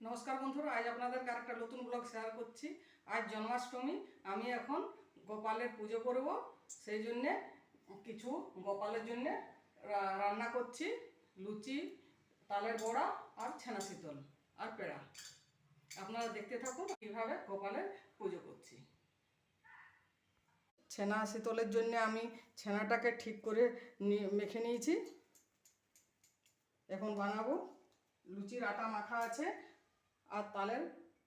নমস্কার বন্ধুরা, আজ আপনাদের একটা নতুন ব্লগ শেয়ার করছি। আজ জন্মাষ্টমী, আমি এখন গোপালের পুজো করব। সেই জন্যে কিছু গোপালের জন্যে রান্না করছি, লুচি, তালের বড়া আর ছানা শীতল আর পেড়া। আপনারা দেখতে থাকুন কীভাবে গোপালের পুজো করছি। ছেনা শীতলের জন্য আমি ছেনাটাকে ঠিক করে মেখে নিয়েছি। এখন বানাবো। লুচির আটা মাখা আছে। আর তালের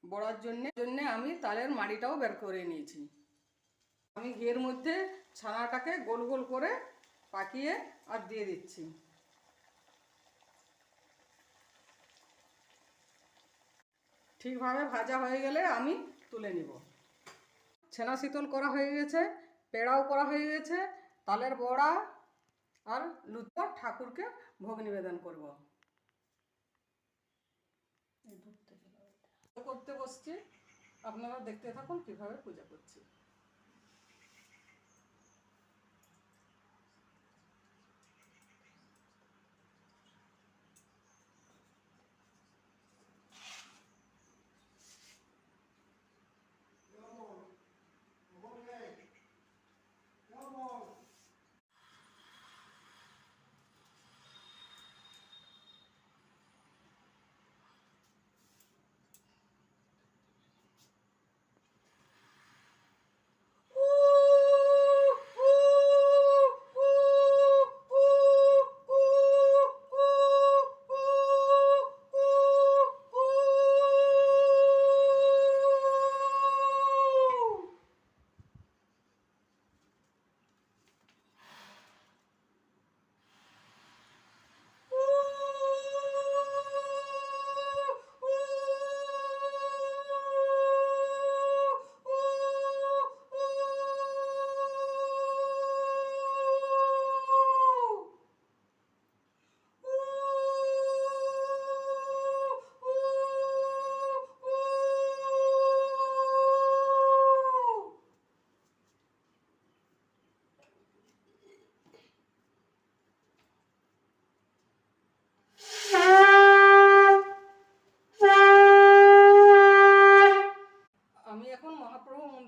বড়ার জন্য, জন্যে আমি তালের মাড়িটাও বের করে নিয়েছি। আমি ঘিয়ের মধ্যে ছানাটাকে গোল গোল করে পাকিয়ে আর দিয়ে দিচ্ছি। ঠিকভাবে ভাজা হয়ে গেলে আমি তুলে নিব। ছেনা শীতল করা হয়ে গেছে, পেড়াও করা হয়ে গেছে, তালের বড়া আর লুচি ঠাকুরকে ভোগ নিবেদন করব। করতে বসছি। আপনারা দেখতে থাকুন কীভাবে পূজা করছি।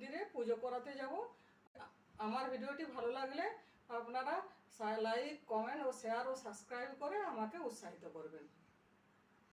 মন্দিরে পুজো করাতে যাব। আমার ভিডিওটি ভালো লাগলে আপনারা লাইক কমেন্ট ও শেয়ার ও সাবস্ক্রাইব করে আমাকে উৎসাহিত করবেন।